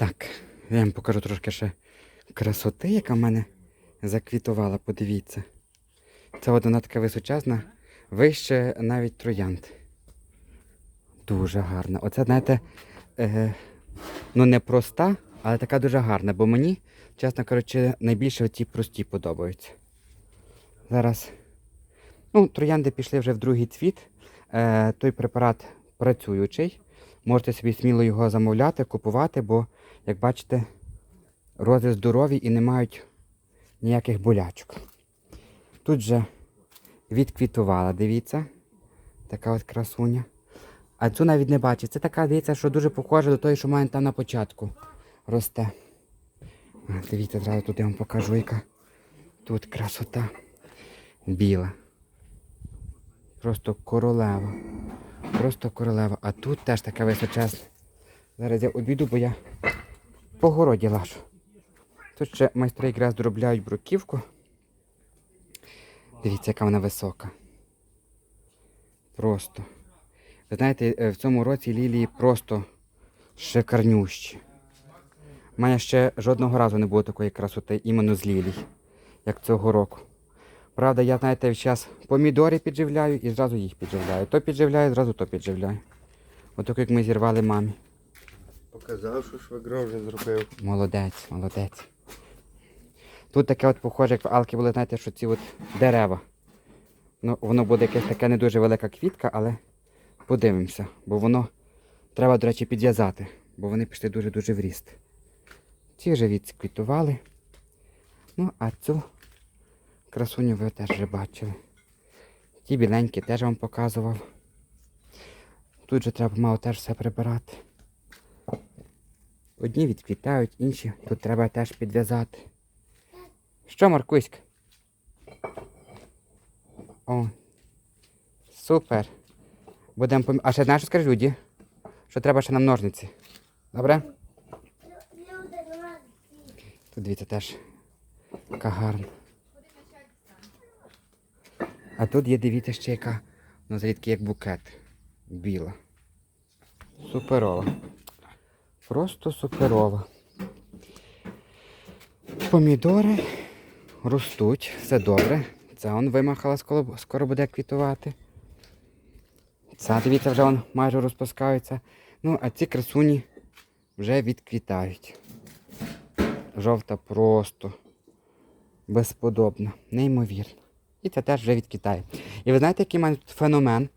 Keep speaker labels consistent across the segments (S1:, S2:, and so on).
S1: Так, я вам покажу трошки ще красоти, яка в мене заквітувала, подивіться. Це от вона така височезна, вище навіть троянд. Дуже гарна. Оце, знаєте, е, ну не проста, але така дуже гарна, бо мені, чесно кажучи, найбільше ті прості подобаються. Зараз. Ну, троянди пішли вже в другий цвіт. Е, той препарат працюючий. Можете собі сміло його замовляти, купувати, бо, як бачите, рози здорові і не мають ніяких болячок. Тут же відквітувала, дивіться. Така от красуня. А цю навіть не бачу. Це така, дивіться, що дуже похожа до тої, що має там на початку. Росте. Дивіться, зразу тут я вам покажу, яка тут красота. Біла. Просто королева. Просто королева. А тут теж така височезна. Зараз я обійду, бо я по городі лажу. Тут ще майстри якраз доробляють бруківку. Дивіться, яка вона висока. Просто. Ви знаєте, е, в цьому році лілії просто шикарнющі. У мене ще жодного разу не було такої красоти іменно з лілій, як цього року. Правда, я, знаєте, зараз помідори підживляю і зразу їх підживляю. То підживляю, зразу то підживляю. Отак як ми зірвали мамі.
S2: Показав, що швагро вже зробив.
S1: Молодець, молодець. Тут таке от похоже, як в Алки були, знаєте, що ці от дерева. Ну, воно буде якась така не дуже велика квітка, але подивимося. Бо воно треба, до речі, підв'язати, бо вони пішли дуже-дуже в ріст. Ці вже відквітували. Ну, а цю красуню ви теж вже бачили. Ті біленькі теж вам показував. Тут же треба мало теж все прибирати. Одні відквітають, інші тут треба теж підв'язати. Що, Маркуська? О, супер. Будемо пом... А ще знаєш, що скажи Люді? Що треба ще нам ножниці. Добре? Тут дивіться теж. Яка гарна. А тут є, дивіться, ще яка, ну звідки як букет. Біла. Суперова. Просто суперова. Помідори ростуть, все добре. Це он вимахала, скоро, буде квітувати. Ця, дивіться, вже он майже розпускаються. Ну, а ці красуні вже відквітають. Жовта просто безподобна, неймовірно. І це теж вже відквітає. І ви знаєте, який мене феномен?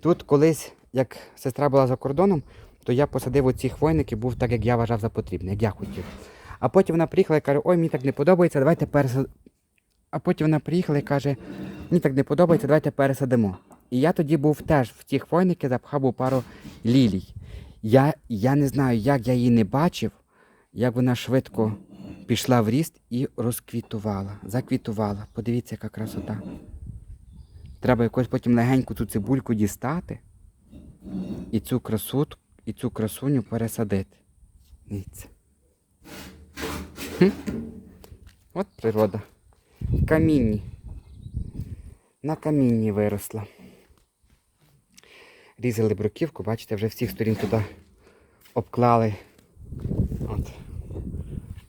S1: Тут колись, як сестра була за кордоном, то я посадив оці хвойники, був так, як я вважав за потрібне, як. А потім вона приїхала і каже, ой, мені так не подобається, давайте пересадимо. А потім вона приїхала і каже, мені так не подобається, давайте пересадимо. І я тоді був теж в ті хвойники, запхав був пару лілій. Я, я не знаю, як я її не бачив, як вона швидко пішла в ріст і розквітувала, заквітувала. Подивіться, яка красота. Треба якось потім легенько цю цибульку дістати і цю красотку, і цю красуню пересадити. Дивіться. От природа. Камінні. На камінні виросла. Різали бруківку, бачите, вже всіх сторін туди обклали от,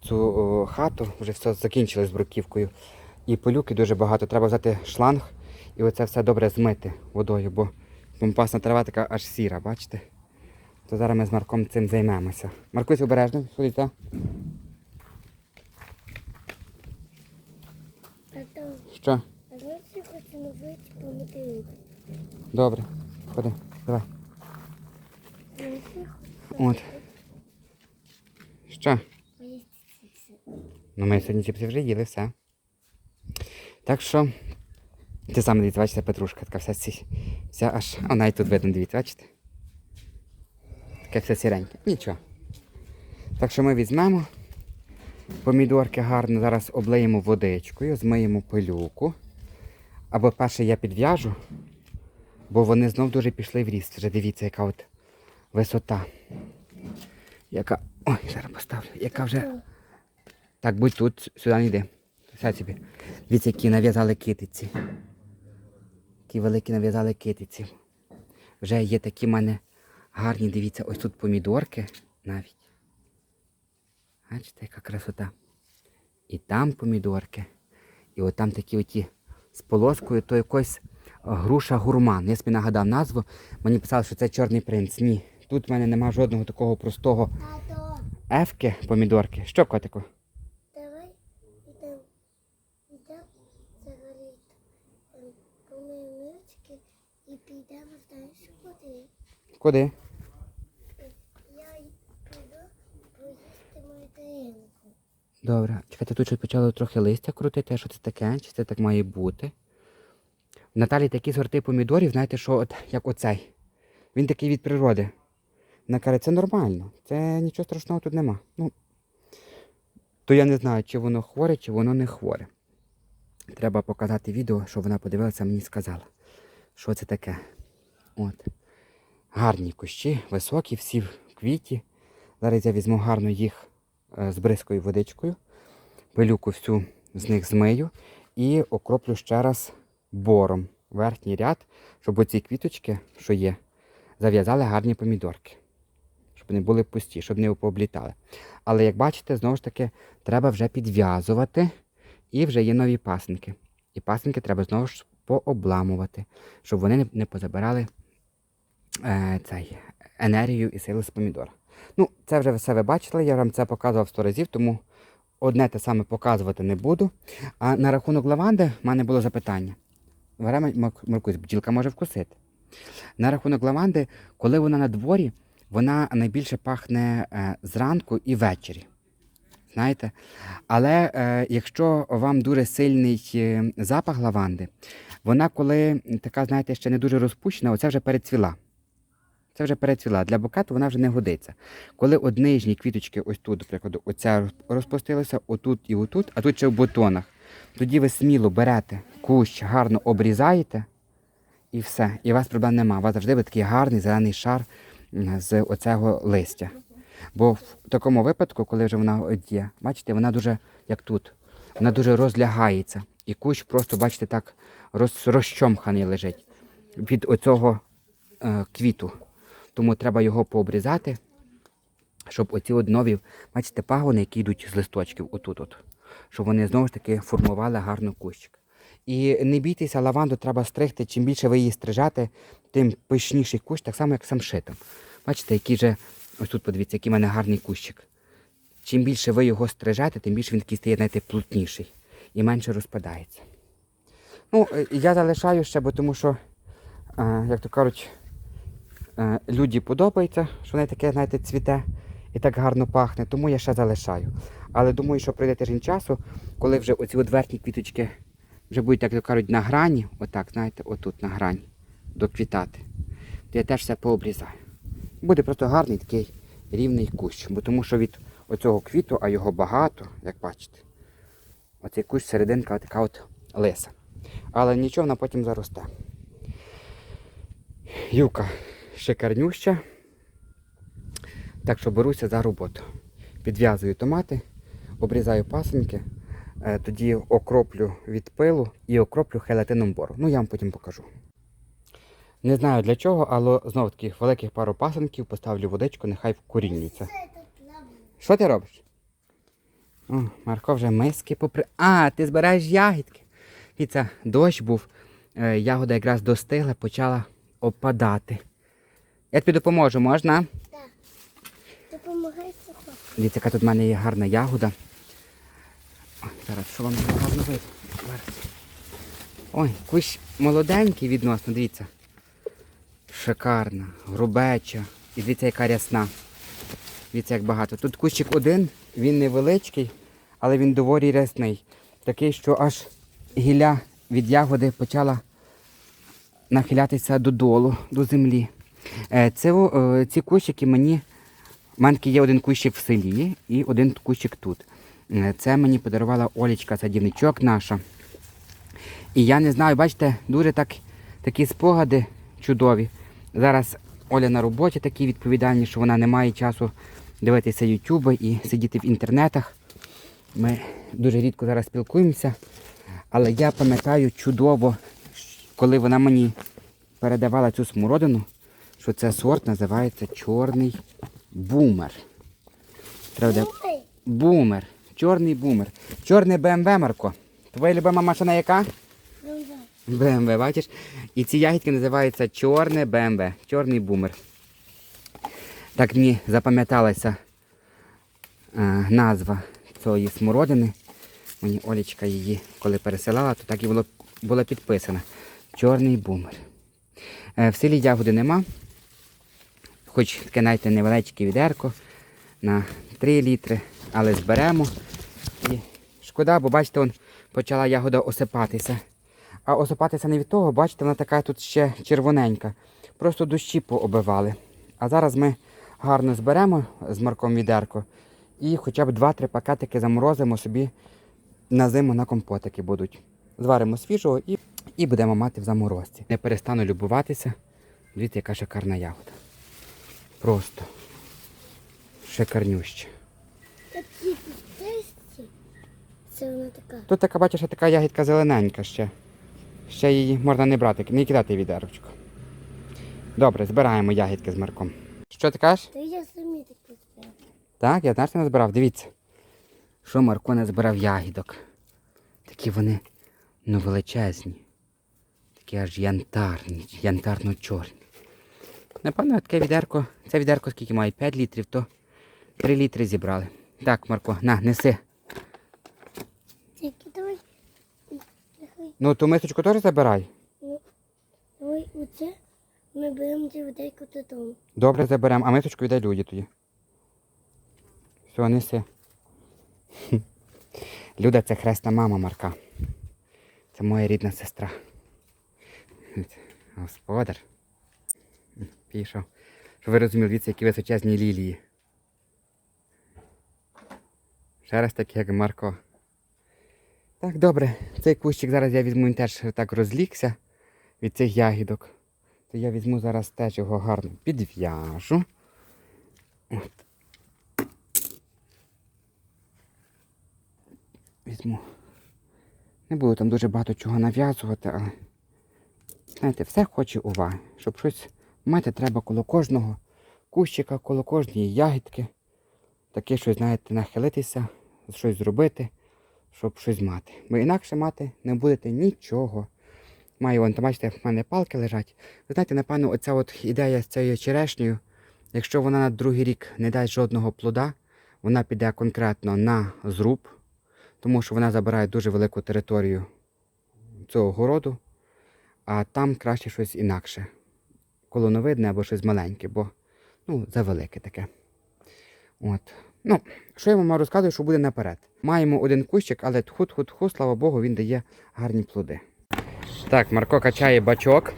S1: цю о, хату, вже все закінчили з бруківкою. І полюки дуже багато. Треба взяти шланг і оце все добре змити водою, бо помпасна трава така аж сіра, бачите? То зараз ми з Марком цим займемося. Маркусь обережно, ходіть, так? Що?
S3: а я хочу новити помидори.
S1: Добре. Ходи, давай. От. Що? Ну ми сьогодні чіпси вже їли, все. Так що. Ти саме дивіться, бачите, петрушка, така вся, вся аж. А навіть тут видно, дивіться, бачите? Таке все сіреньке. Нічого. Так що ми візьмемо. Помідорки гарно зараз облиємо водичкою, змиємо пилюку. Або перше я підв'яжу, бо вони знов дуже пішли в ріст. Вже дивіться, яка от висота. Яка. Ой, зараз поставлю. Яка вже. Так, будь тут, сюди не йди. Сядь собі. Дивіться, які нав'язали китиці. Які великі нав'язали китиці. Вже є такі в мене гарні, дивіться, ось тут помідорки навіть. Бачите, яка красота. І там помідорки. І от там такі оті з полоскою, то якось груша гурман. Я собі нагадав назву. Мені писали, що це чорний принц. Ні. Тут в мене нема жодного такого простого ефки помідорки. Що, котику?
S3: давай йдемо. Йдемо взагалі. і підемо знаєш куди.
S1: Куди? Добре. Чекайте, тут щось почало трохи листя крутити. Що це таке? Чи це так має бути? В Наталі такі сорти помідорів, знаєте, що от як оцей. Він такий від природи. Вона каже, це нормально, це нічого страшного тут нема. Ну, то я не знаю, чи воно хворе, чи воно не хворе. Треба показати відео, щоб вона подивилася, мені сказала, що це таке. От. Гарні кущі, високі, всі в квіті. Зараз я візьму гарно їх з бризкою водичкою, пилюку всю з них змию і окроплю ще раз бором верхній ряд, щоб оці квіточки, що є, зав'язали гарні помідорки. Щоб вони були пусті, щоб не пооблітали. Але як бачите, знову ж таки, треба вже підв'язувати, і вже є нові пасенки. І пасенки треба знову ж пообламувати, щоб вони не, не позабирали е, цей, енергію і сили з помідора. Ну, це вже все ви бачили, я вам це показував сто разів, тому одне те саме показувати не буду. А на рахунок лаванди в мене було запитання. Маркусь, бджілка може вкусити. На рахунок лаванди, коли вона на дворі, вона найбільше пахне е, зранку і ввечері. Знаєте? Але е, якщо вам дуже сильний е, запах лаванди, вона коли така, знаєте, ще не дуже розпущена, оце вже перецвіла. Це вже перецвіла. Для букету вона вже не годиться. Коли от нижні квіточки, ось тут, до прикладу, оця розпустилася, отут і отут, а тут ще в бутонах. Тоді ви сміло берете кущ, гарно обрізаєте і все. І у вас проблем нема. У вас завжди буде такий гарний зелений шар з оцього листя. Бо в такому випадку, коли вже вона є, бачите, вона дуже, як тут, вона дуже розлягається. І кущ просто, бачите, так роз, розчомханий лежить від оцього е, квіту. Тому треба його пообрізати, щоб оці от нові, бачите, пагони, які йдуть з листочків, отут, от, щоб вони знову ж таки формували гарно кущик. І не бійтеся, лаванду треба стригти. Чим більше ви її стрижете, тим пишніший кущ, так само, як самшитом. Бачите, який же, ось тут подивіться, який в мене гарний кущик. Чим більше ви його стрижете, тим більше він такий стає, знаєте, плотніший і менше розпадається. Ну, е, я залишаю ще, бо тому що, е, як то кажуть, е, люди подобається, що воно таке, знаєте, цвіте і так гарно пахне, тому я ще залишаю. Але думаю, що прийде тиждень часу, коли вже оці от верхні квіточки вже будуть, як кажуть, на грані, отак, знаєте, отут на грані, доквітати, то я теж все пообрізаю. Буде просто гарний такий рівний кущ, бо тому що від оцього квіту, а його багато, як бачите, оцей кущ серединка така от лиса. Але нічого вона потім заросте. Юка шикарнюща. Так що беруся за роботу. Підв'язую томати, обрізаю пасенки, е, тоді окроплю від пилу і окроплю хелатином бору. Ну я вам потім покажу. Не знаю для чого, але знову таких великих пару пасенків поставлю водичку, нехай
S3: лаванда.
S1: Що ти робиш? О, Марко вже миски попри. А, ти збираєш ягідки. І це дощ був. е, Ягода якраз достигла, почала опадати. Я тобі допоможу, можна?
S3: Так. Допомагай сухо.
S1: Дивіться, яка тут в мене є гарна ягода. Ой, зараз, що вам гарно видно? Ой, кущ молоденький відносно, дивіться. Шикарна, грубеча. І дивіться, яка рясна. Дивіться, як багато. Тут кущик один, він невеличкий, але він доволі рясний. Такий, що аж гілля від ягоди почала нахилятися додолу, до землі. Е, Це, е, ці кущики мені. У мене є один кущик в селі і один кущик тут. Е, Це мені подарувала Олічка, садівничок наша. І я не знаю, бачите, дуже так, такі спогади чудові. Зараз Оля на роботі такі відповідальні, що вона не має часу дивитися ютуби і сидіти в інтернетах. Ми дуже рідко зараз спілкуємося. Але я пам'ятаю чудово, коли вона мені передавала цю смородину, що це сорт називається чорний бумер.
S3: Ой,
S1: Бумер. Чорний бумер. Чорний БМВ, Марко. Твоя любима машина яка? БМВ, бачиш? І ці ягідки називаються чорне БМВ, чорний бумер. Так мені запам'яталася е, назва цієї смородини. Мені Олічка її, коли пересилала, то так і було, було підписано. Чорний бумер. Е, в селі ягоди нема. Хоч таке навіть невеличке відерко на 3 літри, але зберемо. І шкода, бо бачите, он почала ягода осипатися. А осипатися не від того, бачите, вона така тут ще червоненька. Просто дощі пообивали. А зараз ми гарно зберемо з марком відерко і хоча б 2-3 пакетики заморозимо собі на зиму на компотики будуть. Зваримо свіжого і, і будемо мати в заморозці. Не перестану любуватися. Дивіться, яка шикарна ягода. Просто шикарнюща.
S3: Такі тесті. Це вона така.
S1: Тут така, бачиш, така ягідка зелененька ще. Ще її можна не брати, не кидати відерочку. Добре, збираємо ягідки з марком. Що ти кажеш?
S3: Та я самі такі збираю.
S1: Так, я знаєш, не збирав. Дивіться. Що Марко не збирав ягідок. Такі вони ну величезні. Такі аж янтарні, янтарно-чорні. Напевно, таке відерко. Це відерко скільки має? 5 літрів, то 3 літри зібрали. Так, Марко, на, неси.
S3: Тільки давай.
S1: Ну, ту мисочку теж забирай.
S3: Давай оце. Ми беремо дівдейку додому.
S1: Добре, заберемо, а мисочку віддай люди тоді. Все, неси. Люда це хресна мама Марка. Це моя рідна сестра. Господар. Пішов. Щоб ви розуміли, дивіться, які височезні лілії. Ще раз такі, як Марко. Так, добре. Цей кущик зараз я візьму, він теж так розлігся від цих ягідок. То я візьму зараз теж його гарно підв'яжу. От. Візьму. Не буду там дуже багато чого нав'язувати, але знаєте, все хоче уваги. Щоб щось мати треба коло кожного кущика, коло кожної ягідки. Таке щось, знаєте, нахилитися, щось зробити, щоб щось мати. Бо інакше мати не будете нічого. Маю, вон, там, бачите, в мене палки лежать. Ви знаєте, напевно, оця от ідея з цією черешнею, якщо вона на другий рік не дасть жодного плода, вона піде конкретно на зруб, тому що вона забирає дуже велику територію цього городу, а там краще щось інакше. Колоновидне або щось маленьке, бо ну, завелике таке. От. Ну, що я вам розказую, що буде наперед. Маємо один кущик, але тху-тху-тху, слава Богу, він дає гарні плоди. Так, Марко качає бачок.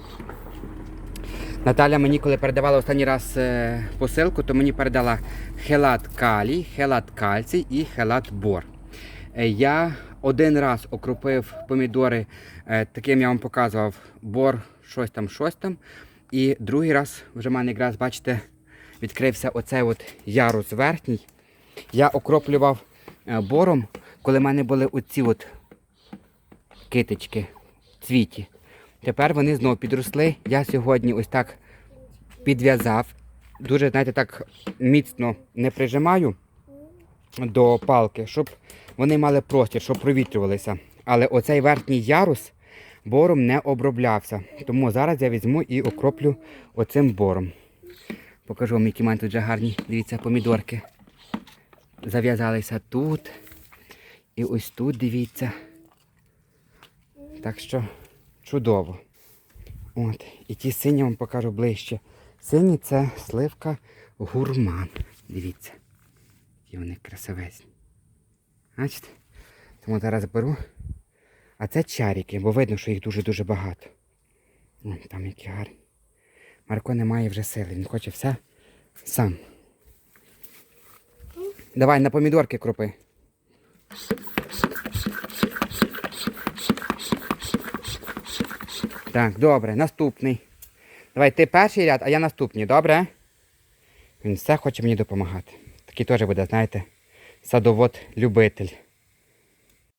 S1: Наталя мені, коли передавала останній раз е, посилку, то мені передала хелат калій, хелат кальцій і хелат бор. Е, я один раз окропив помідори, е, таким я вам показував, бор, щось там, щось там. І другий раз вже в мене якраз, бачите, відкрився оцей от ярус верхній. Я окроплював е, бором, коли в мене були оці от китички цвіті. Тепер вони знову підросли. Я сьогодні ось так підв'язав. Дуже, знаєте, так міцно не прижимаю до палки, щоб вони мали простір, щоб провітрювалися. Але оцей верхній ярус бором не оброблявся. Тому зараз я візьму і окроплю оцим бором. Покажу вам, які мене тут вже гарні, дивіться, помідорки. Зав'язалися тут. І ось тут, дивіться. Так що чудово. От. І ті сині вам покажу ближче. Сині це сливка гурман. Дивіться. Які вони красивезні. Бачите? Тому зараз беру. А це чаріки, бо видно, що їх дуже-дуже багато. Там які гарні. Марко не має вже сили, він хоче все сам. Давай на помідорки кропи. Так, добре, наступний. Давай ти перший ряд, а я наступний, добре? Він все хоче мені допомагати. Такий теж буде, знаєте, садовод-любитель.